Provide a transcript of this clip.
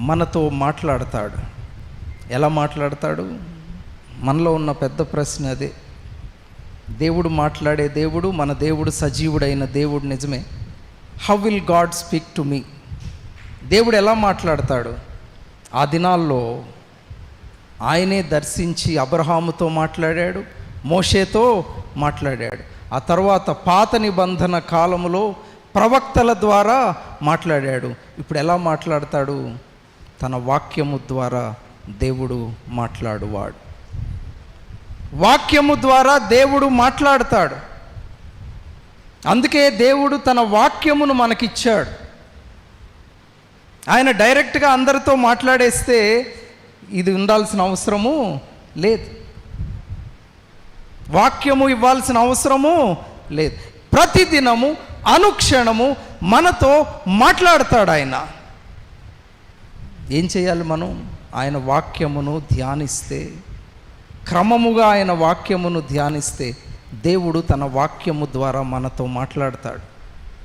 మనతో మాట్లాడతాడు. ఎలా మాట్లాడతాడు? మనలో ఉన్న పెద్ద ప్రశ్న అదే. దేవుడు మాట్లాడే దేవుడు మన దేవుడు సజీవుడైన దేవుడు నిజమే. How will God speak to me దేవుడు ఎలా మాట్లాడతాడు? ఆ దినాల్లో ఆయనే దర్శించి అబ్రహాముతో మాట్లాడాడు మోషేతో మాట్లాడాడు. ఆ తర్వాత పాత నిబంధన కాలములో ప్రవక్తల ద్వారా మాట్లాడాడు. ఇప్పుడు ఎలా మాట్లాడతాడు? తన వాక్యము ద్వారా దేవుడు మాట్లాడువాడు. వాక్యము ద్వారా దేవుడు మాట్లాడతాడు. అందుకే దేవుడు తన వాక్యమును మనకిచ్చాడు. ఆయన డైరెక్ట్గా అందరితో మాట్లాడేస్తే ఇది ఉండాల్సిన అవసరము లేదు. వాక్యము ఇవ్వాల్సిన అవసరము లేదు. ప్రతిదినము అనుక్షణము మనతో మాట్లాడతాడు ఆయన. ఏం చేయాలి మనం? ఆయన వాక్యమును ధ్యానిస్తే క్రమముగా ఆయన వాక్యమును ధ్యానిస్తే దేవుడు తన వాక్యము ద్వారా మనతో మాట్లాడతాడు.